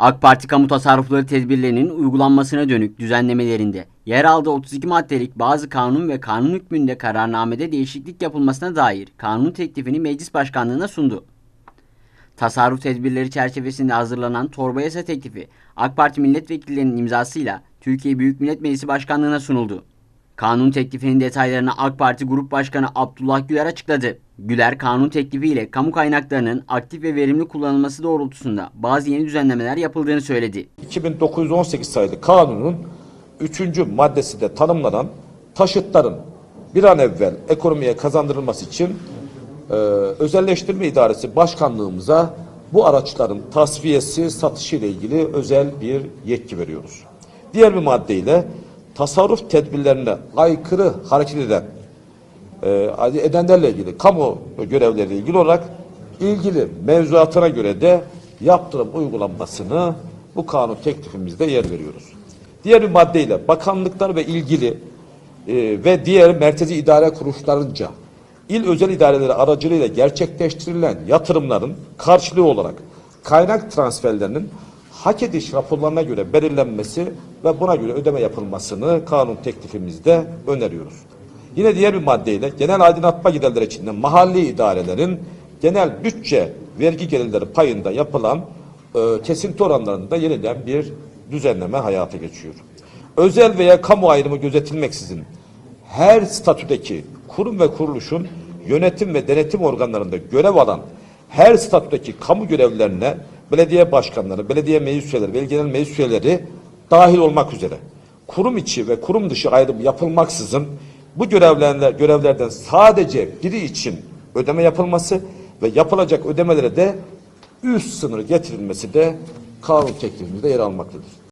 AK Parti kamu tasarrufları tedbirlerinin uygulanmasına dönük düzenlemelerinde yer aldığı 32 maddelik bazı kanun ve kanun hükmünde kararnamede değişiklik yapılmasına dair kanun teklifini meclis başkanlığına sundu. Tasarruf tedbirleri çerçevesinde hazırlanan torba yasa teklifi AK Parti milletvekillerinin imzasıyla Türkiye Büyük Millet Meclisi Başkanlığına sunuldu. Kanun teklifinin detaylarını AK Parti Grup Başkanı Abdullah Güler açıkladı. Güler kanun teklifiyle kamu kaynaklarının aktif ve verimli kullanılması doğrultusunda bazı yeni düzenlemeler yapıldığını söyledi. 2918 sayılı kanunun 3. maddesinde tanımlanan taşıtların bir an evvel ekonomiye kazandırılması için e, özelleştirme idaresi başkanlığımıza bu araçların tasfiyesi, satışı ile ilgili özel bir yetki veriyoruz. Diğer bir maddeyle tasarruf tedbirlerine aykırı hareket eden e, edenlerle ilgili kamu görevleriyle ilgili olarak ilgili mevzuatına göre de yaptırım uygulanmasını bu kanun teklifimizde yer veriyoruz. Diğer bir maddeyle bakanlıklar ve ilgili e, ve diğer merkezi idare kuruluşlarınca il özel idareleri aracılığıyla gerçekleştirilen yatırımların karşılığı olarak kaynak transferlerinin hak ediş raporlarına göre belirlenmesi ve buna göre ödeme yapılmasını kanun teklifimizde öneriyoruz. Yine diğer bir maddeyle genel aydınlatma giderleri içinde mahalli idarelerin genel bütçe vergi gelirleri payında yapılan e, kesinti oranlarında yenilen bir düzenleme hayata geçiyor. Özel veya kamu ayrımı gözetilmeksizin her statüdeki kurum ve kuruluşun yönetim ve denetim organlarında görev alan her statüdeki kamu görevlilerine belediye başkanları, belediye meclis üyeleri, belediye meclis üyeleri dahil olmak üzere kurum içi ve kurum dışı ayrım yapılmaksızın bu görevlerle, görevlerden sadece biri için ödeme yapılması ve yapılacak ödemelere de üst sınır getirilmesi de kanun teklifimizde yer almaktadır.